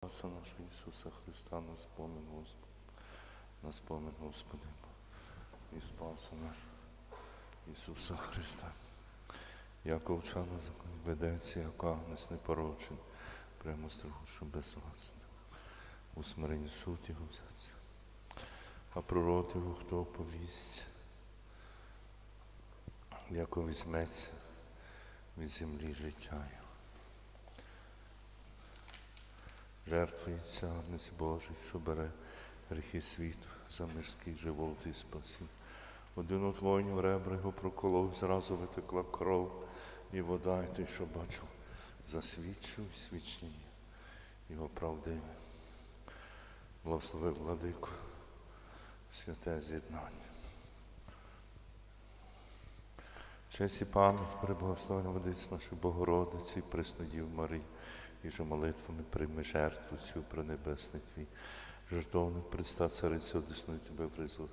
Спаса нашого Ісуса Христа, на спомин Господи, на спомин Господи, і Спаса нашого Ісуса Христа. Як овча на закон ведеться, як агнець непорочен, прямо страху, що безвласне. У смиренні суд його взяться, а пророк його хто оповість, як візьметься від землі життя його. Жертвується агнець Божий, що бере гріхи світу за мирський живот і спасів. Один от воїнів ребра його проколов, зразу витекла кров і вода, і той, що бачив, засвідчив свідчення його правдиве. Благослови владику, святе з'єднання. Честь і пам'ять преблагословення водиць наших Богородиці і Преснодів Марій, і же молитвами прийми жертву цю про небесний твій. Жертовник предста царицю одесную тебе вризла,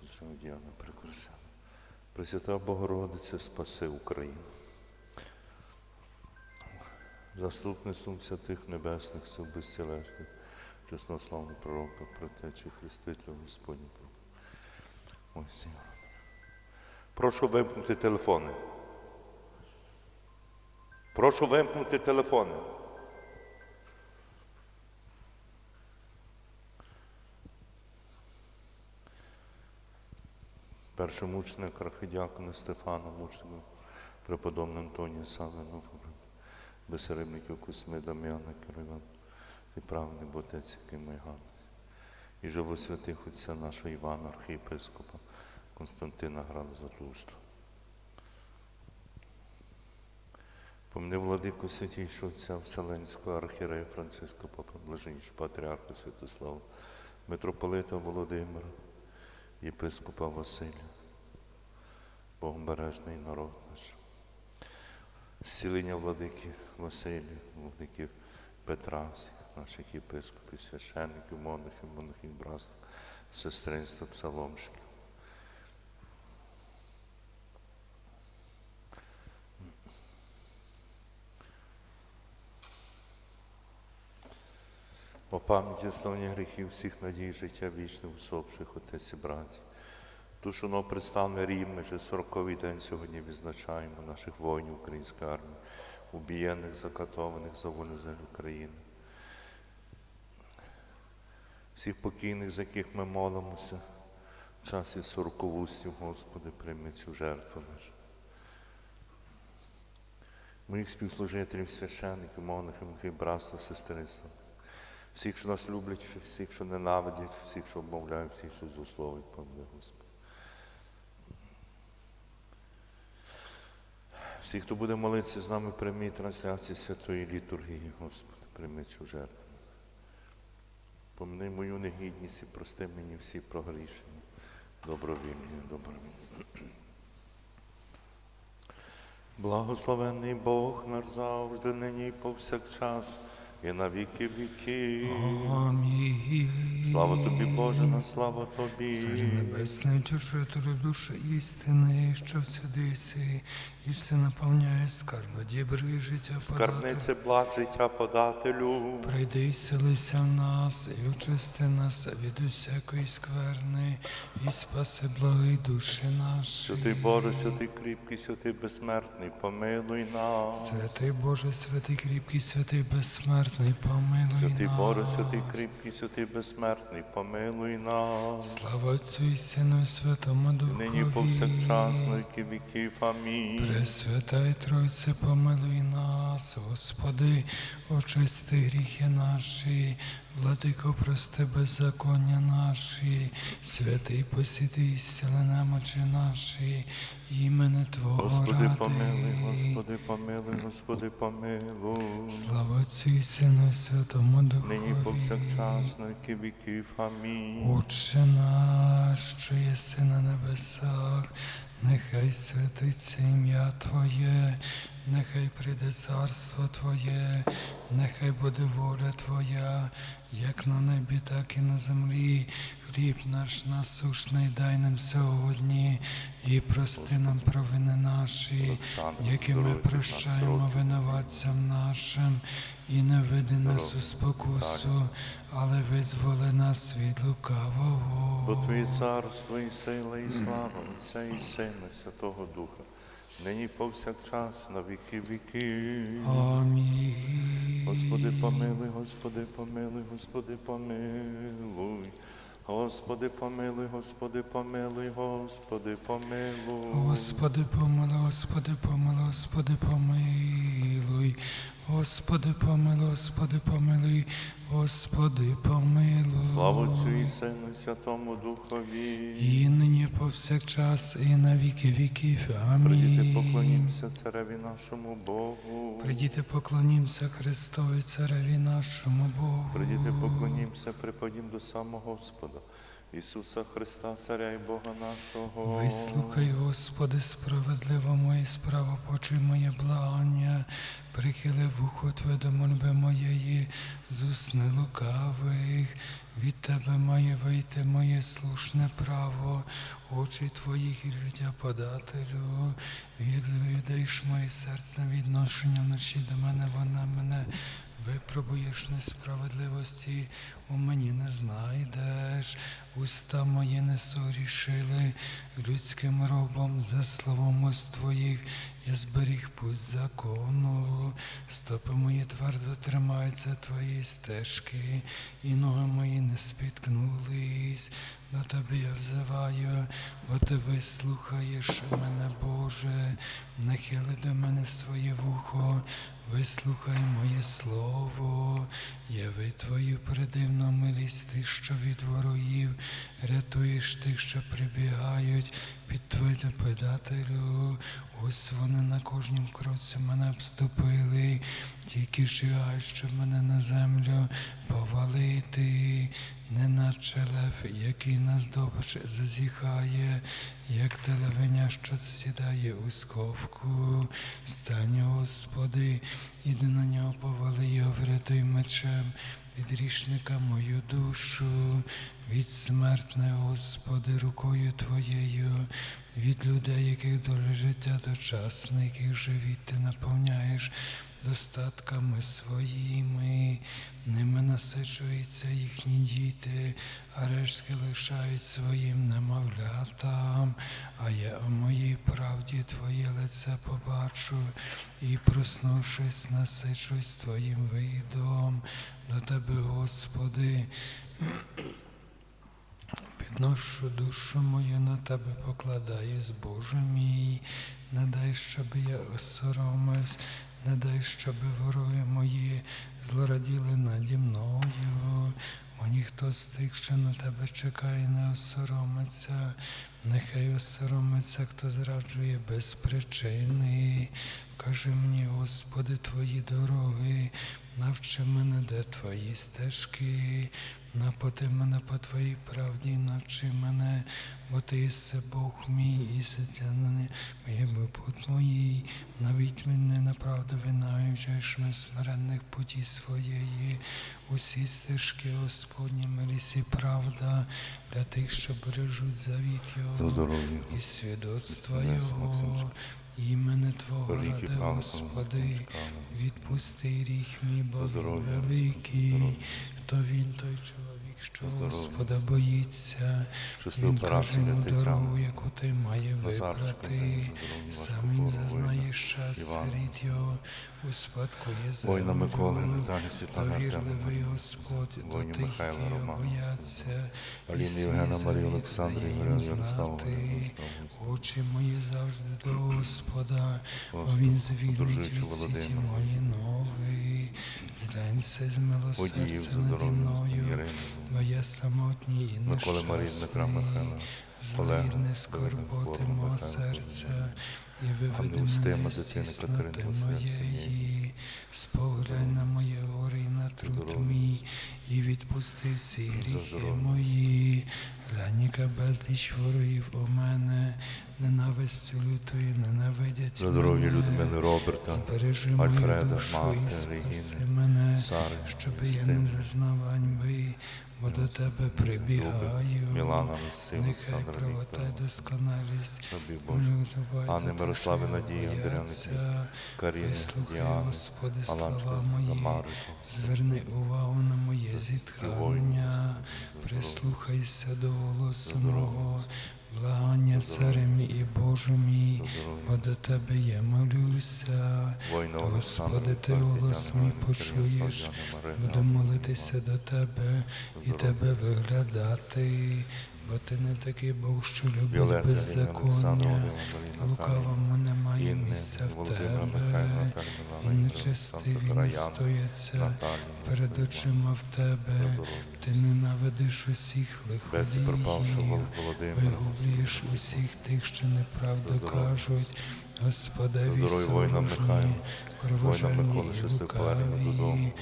Божого Діана прикорсяна. Пресвята Богородиця, спаси Україну. Заступництвом святих небесних сил безцілесних, чеснославного пророка, протечі Хрестителя Господня. Ось ці. Прошу вимкнути телефони. Прошу вимкнути телефони. Першомучник архидіакона Стефана, мучника преподобного Антонія Савина, безсеребників Косми Дам'яна Кириван, ти правний Ботець, який Ганна. І живо святих отця нашого Івана, архієпископа Константина Града Златоусту. Помни владику святійшого отця Вселенського архірея Франциска Папа Блаженнішого Патріарха Святослава, митрополита Володимира, єпископа Василя, Богомбережний народ наш. Зцілення владики Василія, владики Петра, всіх наших єпископів, священників, монахів, монахів, братств, сестринства, псаломщиків. О пам'яті основні гріхів всіх надій життя вічне усопших отець і браті. Душу но представне ми вже 40-й день сьогодні відзначаємо наших воїнів української армії, убієнних, закатованих за волю землю України. Всіх покійних, за яких ми молимося, в часі сороковустів, Господи, прийми цю жертву нашу. Моїх співслужителів, священників, монахів, моїх братства, сестринства. Всіх, що нас люблять, всіх, що ненавидять, всіх, що обмовляють, всіх, що злословить, помилуй, Господи. Всі, хто буде молитися з нами, прийміть трансляції святої літургії, Господи, прийми цю жертву. Помни мою негідність і прости мені всі прогрішення, добровільні, добровільні. Благословенний Бог наш завжди, нині і повсякчас, і на віки віки. Амінь. Слава тобі, Боже, на слава тобі. Царі небесний, утішителю душі істини, що в сидиці, і все наповняє скарби, дібри життя. Скарбнице благ життя подателю. Прийди і селися в нас, і очисти нас від усякої скверни, і спаси благої душі наші. Святий Боже, святий кріпкий, святий безсмертний, помилуй нас. Святий Боже, святий кріпкий, святий безсмертний, помилуй Святий нас. Боже, святий кріпкий, святий безсмертний, помилуй нас. Слава Отцю і Сину і Святому Духові. Нині повсякчас, на віки віків. Амінь. Пресвята і Тройце, помилуй нас, Господи, очисти гріхи наші, владико, прости беззаконня наші, святий посіти і зціли немочі наші, імене Твого Господи, ради. помилуй, Господи, помилуй, Господи, помилуй. Слава і Сину і Святому Духові. Нині повсякчас, на віки віків. Амінь. Отче наш, що єси на небесах, нехай святиться ім'я Твоє, нехай прийде царство Твоє, нехай буде воля Твоя, як на небі, так і на землі. Хліб наш насушний дай нам сьогодні, і прости нам провини наші, які ми прощаємо винуватцям нашим, і не веди нас у спокусу, але визволи нас від лукавого. Бо Твоє царство і сила, і слава Отця і Сина, і Святого Духа, нині повсякчас, на віки віків. Амінь. Господи, помилуй, Господи, помилуй, Господи, помилуй. Господи, помилуй, Господи, помилуй, Господи, помилуй. Господи, помилуй, Господи, помилуй, Господи, помилуй. Господи, помилуй, Господи, помилуй, Господи, помилуй. Слава Отцю і Сину, і Святому Духові. І нині повсякчас, і на віки віків. Придіти Амінь. поклонімося цареві нашому Богу. Придіти поклонімся Христові, цареві нашому Богу. Придіти поклонімося, припадім до самого Господа, Ісуса Христа, Царя і Бога нашого. Вислухай, Господи, справедливо моє справа, почуй моє благання, прихили вухо Твоє до мольби моєї, з уст лукавих. Від Тебе має вийти моє слушне право, очі Твоїх і життя подателю. Як звідаєш моє серце відношення вночі до мене, вона мене випробуєш несправедливості, у мені не знайдеш, уста мої не сорішили людським робом за словом уст твоїх, я зберіг путь закону, стопи мої твердо тримаються твої стежки, і ноги мої не спіткнулись. До тебе я взиваю, бо ти вислухаєш мене, Боже, нахили до мене своє вухо, вислухай моє слово, яви твою придивну милість, ти, що від ворогів, рятуєш тих, що прибігають під твою подателю. Ось вони на кожнім кроці мене обступили, тільки жигають, щоб мене на землю повалити, неначе лев, який нас добре зазіхає, як телевеня, що засідає у сковку. Встань, Господи, іди на нього повали його, врятуй мечем. Від грішника мою душу, від смертне, Господи, рукою Твоєю, від людей, яких доля життя дочасне, яких живіт ти наповняєш достатками своїми, ними насичуються їхні діти, а рештки лишають своїм немовлятам, а я у моїй правді Твоє лице побачу і, проснувшись, насичусь Твоїм видом до Тебе, Господи. Підношу душу мою на тебе покладаю, Боже мій, не дай, щоб я осоромився, не дай, щоб вороги мої злораділи наді мною. Бо ніхто з тих, що на тебе чекає, не осоромиться. Нехай осоромиться, хто зраджує без причини. Кажи мені, Господи, твої дороги, навчи мене, де твої стежки, напоти мене по твоїй правді, навчи мене, бо ти єси Бог мій, і ситяни моє путь моїй, навіть мене на правду винаючиш ми смиренних путі своєї, усі стежки Господні, милість і правда для тих, що бережуть завіт Його і свідоцтва Його, імене Твого ради, Господи, відпусти гріх мій, бо великий, хто він той чоловік, що Господа боїться, він каже йому дорогу, яку ти має вибрати, сам він зазнає щастя, рід його, успадкує землю. Довірливий Господь до тих, які його бояться, і Євгена, завіт їм знати. Очі мої завжди до Господа, бо він звільнить від сіті мої ноги. Зглянься з милосердя наді мною, бо я самотній і нещасний. Михайла. не скорботи мого серця, і виведи Устима, мене з дитини Катерини Василя моєї, споглянь на моє горе і на труд мій, і відпусти всі гріхи мої. Глянь, яка безліч ворогів у мене, ненавистю лютою ненавидять За здоров'я мене. Людмили Роберта, Збережи мою Альфреда, душу Марти, і спаси Регіни, мене, Сари, щоб я не зазнав ганьби, бо до тебе прибігаю. Мілана Василь, Олександра Вікторовна, досконалість Тобі Боже, Анни Мирослави, Надії, Андріани, Каріни, Діани, Господи, слова мої, зверни увагу на моє зітхання, прислухайся до голосу мого, благання царем мій і Боже мій, бо до тебе я молюся. Господи, ти голос мій почуєш, буду молитися до тебе і тебе виглядати, бо ти не такий Бог, що любить беззаконня. Лукавому немає місця в тебе, і нечестиві стояться перед очима в тебе. Ти ненавидиш усіх лиходіїв, вигублюєш усіх тих, що неправду кажуть. Здоров'я воїнам соромжні, воїнам Миколи, і повернення додому,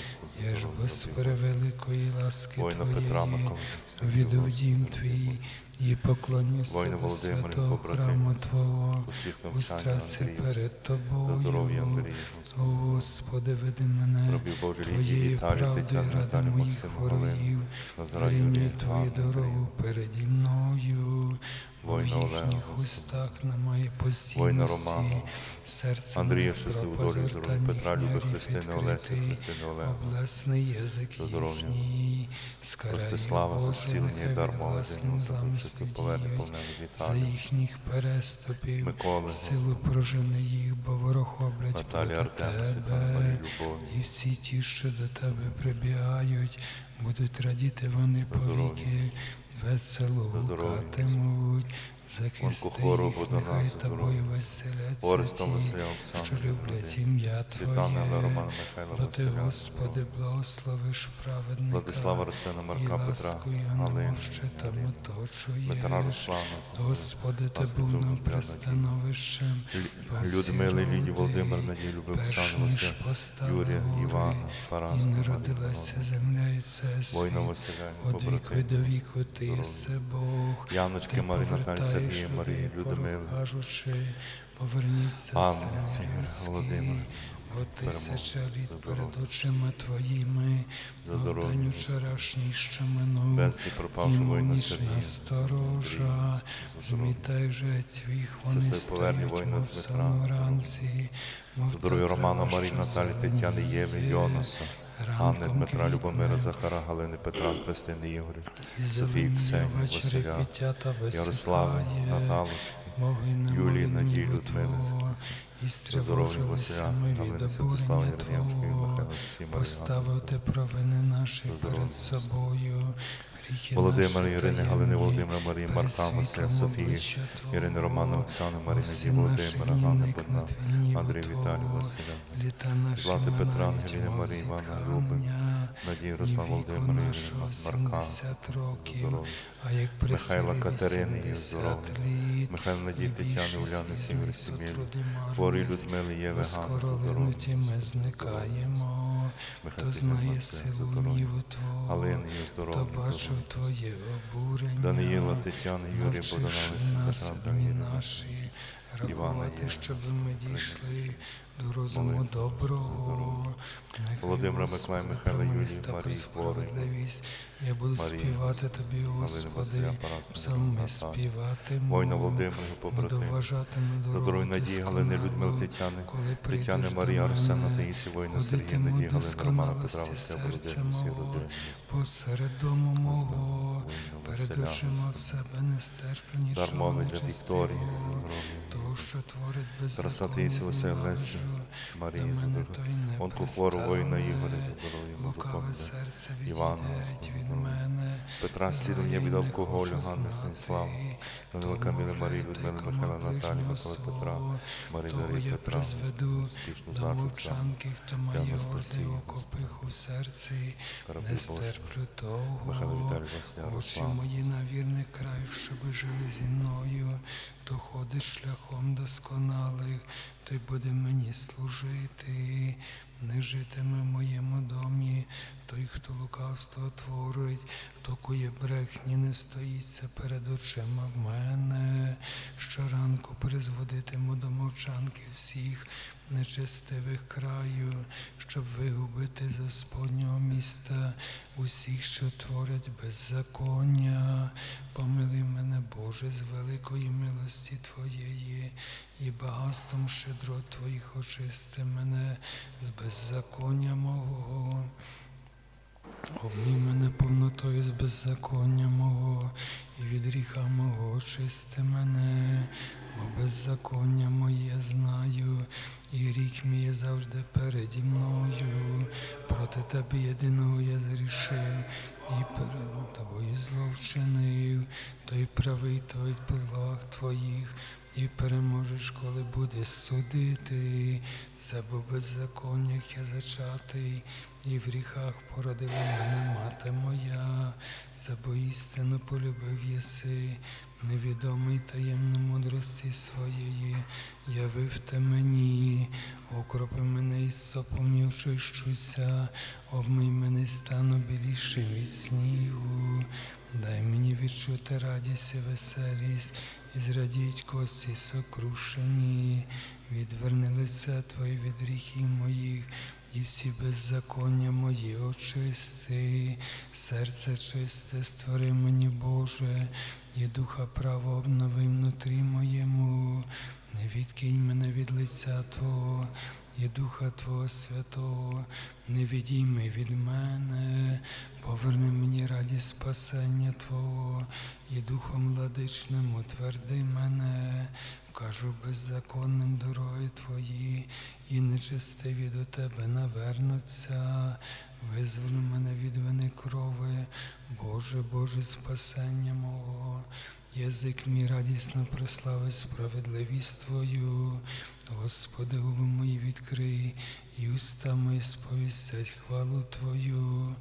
Я ж без здоров'я. превеликої ласки Воїна Петра Твоєї, Миколи, віду в дім Твій і поклонюся Воїна до святого храму Твого, у страці перед Тобою. за здоров'я Андрія, О, Господи, веди мене правдою Тетяни, ради моїх ворогів. Рівні Твою дорогу переді мною. Бо в Воїна Олега, їхніх Господи. устах немає постійності. Романа, Серце Андрія, долю, здоров'я Петра, Люби, Христини, Олесі. Христини, Олега, язик За здоров'я. Ростислава, за і дар день злам Господи, поверне слідіють. повнений За їхніх переступів, Миколи, силу прожени їх, бо ворог облять Наталі, Артема, Світлана. Марія, Любові, І всі ті, що до тебе прибігають, будуть радіти вони повіки, весело гукатимуть, Онкохвору їх, Богдана, тобою веселяться Орестом Василя, Оксана, що люблять ім'я Твоє. Романа, Михайла, ти, Господи, благословиш праведника, Владислава, Росина, Марка, Петра, оточуєш. Петра, Руслана, Господи, ти був нам пристановищем. Людмили, Лідії, Володимир, Надії, Люби, перш Оксану, ніж Василя, Юрія, Івана, Параска, народилася земля і всесвіт. Воїна Василя, побратим, до віку ти єси Бог. Яночки, Ти Марії, Наталі, Марії, Людмили, пору, кажучи, поверніться, Володимир, Бо тисяча літ перед очима твоїми, За день вчорашній, що минув. Пропавшого воїна сторожа, змітай же цвіх, вони стають, воїна мов Дмитра, Здоров'я Романа, Марії, Наталі, Тетяни, Єви. Йонаса, Анни, Дмитра, Любомира, Захара, Галини, Петра, Христини, Ігоря, Софії, Ксенії, Василя, Ярослави. Наталочки, Юлії, Надії, Людмини, здоров'я Василя, Галини, Святослава, обурення Михайла, Сімарі, Поставити провини наші перед собою. Володимира, Ірини, Галини, Володимира, Марії, Марка, Василя, Софії. Ірини, Романа, Оксани, Марини, Ді, Володимира, Ганни, ніву Андрій, Віталій, Василя, Злати Петра, Ангеліни, Марії, Івана. Люби, Надії, Руслан, І Володимира, Ірина, Марка, Михайла Катерини, 80 здоров'я. Михайло Надії, Тетяни, Уляни, Сім'ї, Сім'ї, Хворі. Людмили, Єви, Бо Ганни, скоро за линуть здоров'я. зникаємо. Михайло Хто знає Тимофій, силу за здоров'я. Твоє обурення. Даниїла, Тетяни, Юрія, Навчиш нас дні наші, рахувати, щоб ми дійшли до розуму доброго. Володимира, Миколая, Михайла, та Марії, Хворої. Я буду співати Тобі, Господи, псалми Наталі, співатиму. Воїна Володимира, побратим, вважати на за здоров'я Надії, Галини, Людмили, Тетяни, Тетяни, Марії, Арсена, Таїсі, Воїна, Сергія, Надії, Галини, Романа, Петра, Василя, Володимира, всі родини. Посеред дому мого, перед очима в себе нестерплені, Дар для Вікторії, того, що творить Тараса беззаконня, Таїсі, Василя, Лесі. Марії, До за воїна пристане. Ігоря, за здоров'я, Лукаве серце Івана. Петра, зцілення від алкоголю, Ганни, Станіслава, Данила Каміли, Марії, Людмили, Михайла, Наталі, Миколи, Петра, Марії, Дарії, Петра, успішну має окопих у серці, не стерплю того. Михайло Віталій, Очі Руслан, мої на вірний край, щоби жили зі мною, то ходить шляхом досконалих, той буде мені служити. Не житиме в моєму домі. Той, хто лукавство творить, хто кує брехні, не стоїться перед очима в мене. Щоранку призводитиму до мовчанки всіх нечестивих краю, щоб вигубити з Господнього міста усіх, що творять беззаконня. Помилуй мене, Боже, з великої милості Твоєї і багатством щедрот Твоїх очисти мене з беззаконня мого. Обмій мене повнотою з беззаконня мого, і від гріха мого очисти мене, беззаконня моє знаю, і рік мій завжди переді мною. Проти тебе єдиного я зрішив, і перед тобою зло вчинив, той правий, той підлог твоїх. І переможеш, коли будеш судити, це бо беззаконнях я зачатий, і в гріхах породила мене мати моя, це бо істину полюбив єси, невідомий таємно мудрості своєї, явив те мені, окропи мене із сопом і очищуся, обмий мене стану білішим від снігу. Дай мені відчути радість і веселість, і зрадіть кості сокрушені, відверни лице Твоє від гріхів моїх, і всі беззаконня мої очисти, серце чисте створи мені, Боже, і духа право обнови внутрі моєму, не відкинь мене від лиця Твого, і Духа Твого Святого, не відійми від мене, поверни мені радість спасення Твого, і Духом владичним утверди мене, вкажу беззаконним дороги Твої, і нечестиві до Тебе навернуться. Визволь мене від вини крови, Боже, Боже, спасення мого. Язик мій радісно прославить справедливість Твою, Господи, губи мої відкрий, і уста мої сповістять хвалу Твою,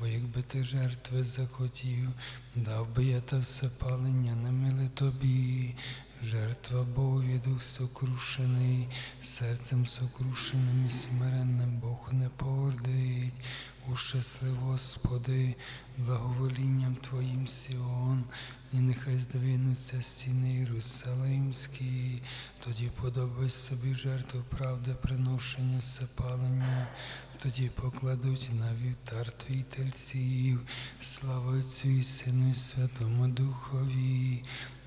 бо якби ти жертви захотів, дав би я та все палення не миле тобі. Жертва Богові дух сокрушений, серцем сокрушеним і смиренним Бог не погордить. Ущаслив, Господи, благоволінням Твоїм Сіон, і нехай здвинуться стіни Єрусалимські, тоді подобай собі жертву правди, приношення всепалення, тоді покладуть на вівтар твій тельців, слава Отцю і Сину і Святому Духові,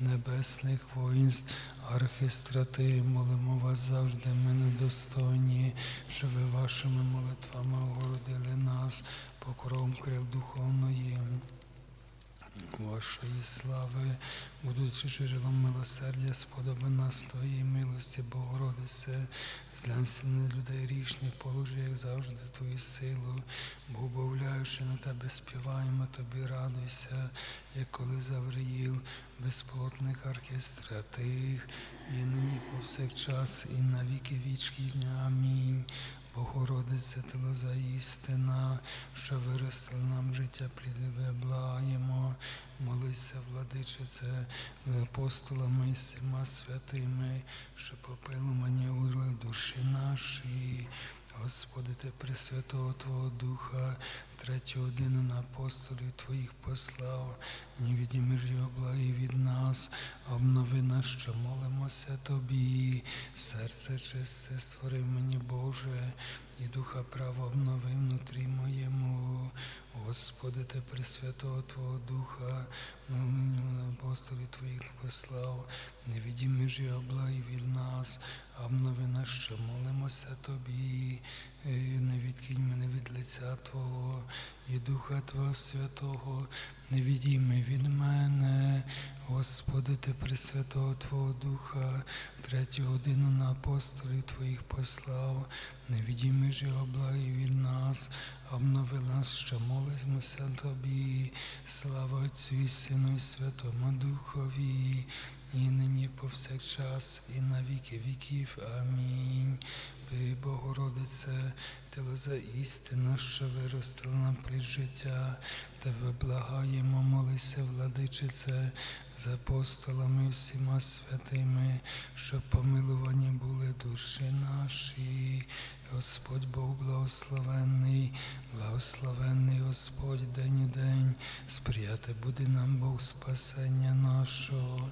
небесних воїнств, архистрати, молимо вас завжди, ми недостойні, що ви вашими молитвами огородили нас покровом крив духовної. Вашої слави, будучи джерелом милосердя, сподоби нас Твоїй милості, Богородице, зглянься на людей річних, положи, як завжди, Твою силу, бо убавляючи на тебе, співаємо тобі, радуйся, як коли Завриїл, безплотних архістратих, і нині повсякчас, і на віки вічні. Амінь. Богородице, ти лоза істина, що виростила нам життя плідливе, благаємо. Молися, владичице, апостолами і всіма святими, що попилу мені урли душі наші. Господи, ти Пресвятого Твого Духа, третю годину на апостолів Твоїх послав, ні відімир його благий від нас, обнови нас, що молимося Тобі, серце чисте створив мені, Боже, і духа права обнови внутрі моєму. Господи, ти Пресвятого Твого Духа, мені на апостолів Твоїх послав, не відімир його благий від нас, обнови нас, що молимося Тобі, не відкинь мене від лиця Твого і Духа Твого Святого, не відійми від мене. Господи, ти Пресвятого Твого Духа, третю годину на апостолів Твоїх послав, не відійми ж його благі від нас, обнови нас, що молимося Тобі. Слава Отцю і Сину і Святому Духові, і нині повсякчас, і на віки віків. Амінь. Богородице, ти лоза істина, що виростила нам плід життя. Тебе благаємо, молися, владичице, з апостолами всіма святими, щоб помилувані були душі наші. Господь Бог благословенний, благословенний Господь день у день, сприяти буде нам Бог спасення нашого.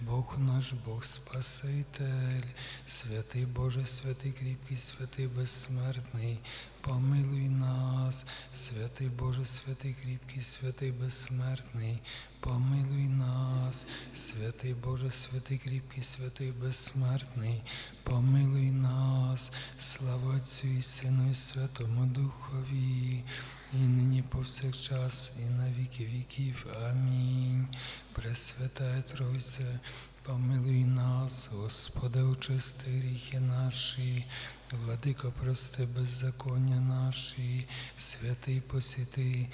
Бог наш, Бог Спаситель, святий Боже, святий кріпкий, святий безсмертний, помилуй нас, святий Боже, святий кріпкий, святий безсмертний, помилуй нас, святий Боже, святий кріпкий, святий безсмертний, помилуй нас, слава Отцю і Сину і Святому Духові, і нині повсякчас, і на віки віків. Амінь. Пресвятая Тройце, помилуй нас, Господи, очисти гріхи наші, владико, прости беззаконня наші, святий посіти,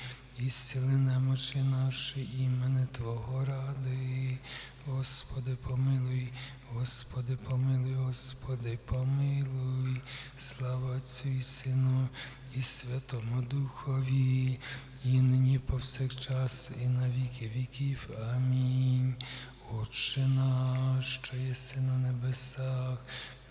і зціли немочі наші, імени Твого ради. Господи, помилуй, Господи, помилуй, Господи, помилуй, слава Отцю і Сину і Святому Духові, і нині повсякчас, і на віки віків. Амінь. Отче наш, що єси на небесах,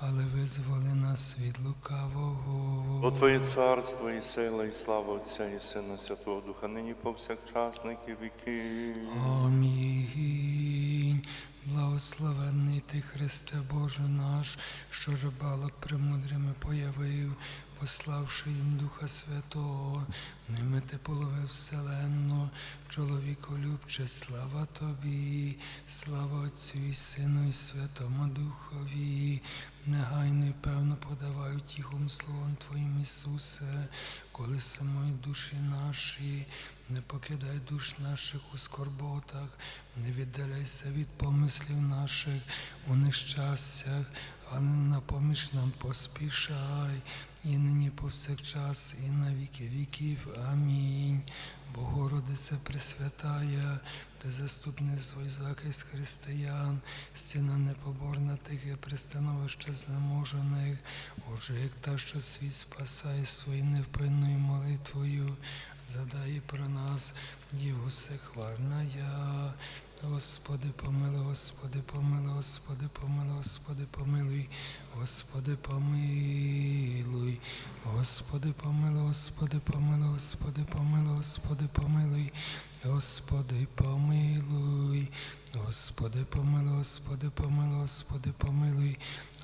але визволи нас від лукавого. Бо Твоє царство і сила, і слава Отця і Сина Святого Духа, нині повсякчас, на віки віки. Амінь. Благословенний ти, Христе Боже наш, що рибалок премудрими появив, пославши їм Духа Святого, ними ти половив вселенну, чоловіку любче, слава Тобі, слава Отцю і Сину і Святому Духові, негайно і певно подавають тихом словом Твоїм, Ісусе, коли самої душі наші, не покидай душ наших у скорботах, не віддаляйся від помислів наших у нещастях, але на поміч нам поспішай, і нині повсякчас, і на віки віків. Амінь. Богородице Пресвятая, ти заступник свій захист християн, стіна непоборна і пристановище знеможених. Отже, як та, що світ спасає своєю невпинною молитвою, задай про нас, Діву всехвальна я. Господи, помилуй, Господи, помилуй, Господи, помилуй, Господи, помилуй, Господи, помилуй, Господи, помилуй, Господи, помилуй, Господи, помилуй, Господи, помилуй, Господи, помилуй, Господи, помилуй, Господи, помилуй, Господи, помилуй,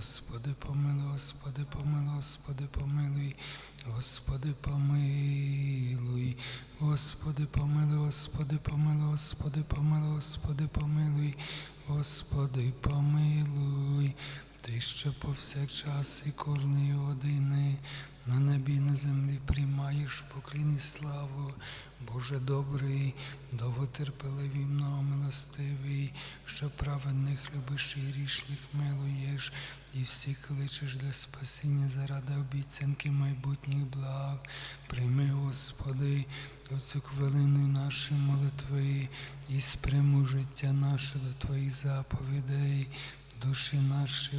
Господи, помилуй, Господи, помилуй, Господи, помилуй, Господи, помилуй, Господи, помилуй, Господи, помилуй, Господи, помилуй, Господи, помилуй, Господи, помилуй. Ти, що повсякчас і кожної години на небі на землі приймаєш поклін славу, Боже добрий, довготерпеливий, многомилостивий, що праведних любиш і грішних милуєш, і всі кличеш для спасіння заради обіцянки майбутніх благ. Прийми, Господи, оцю хвилину нашої молитви і спряму життя наше до Твоїх заповідей, душі наші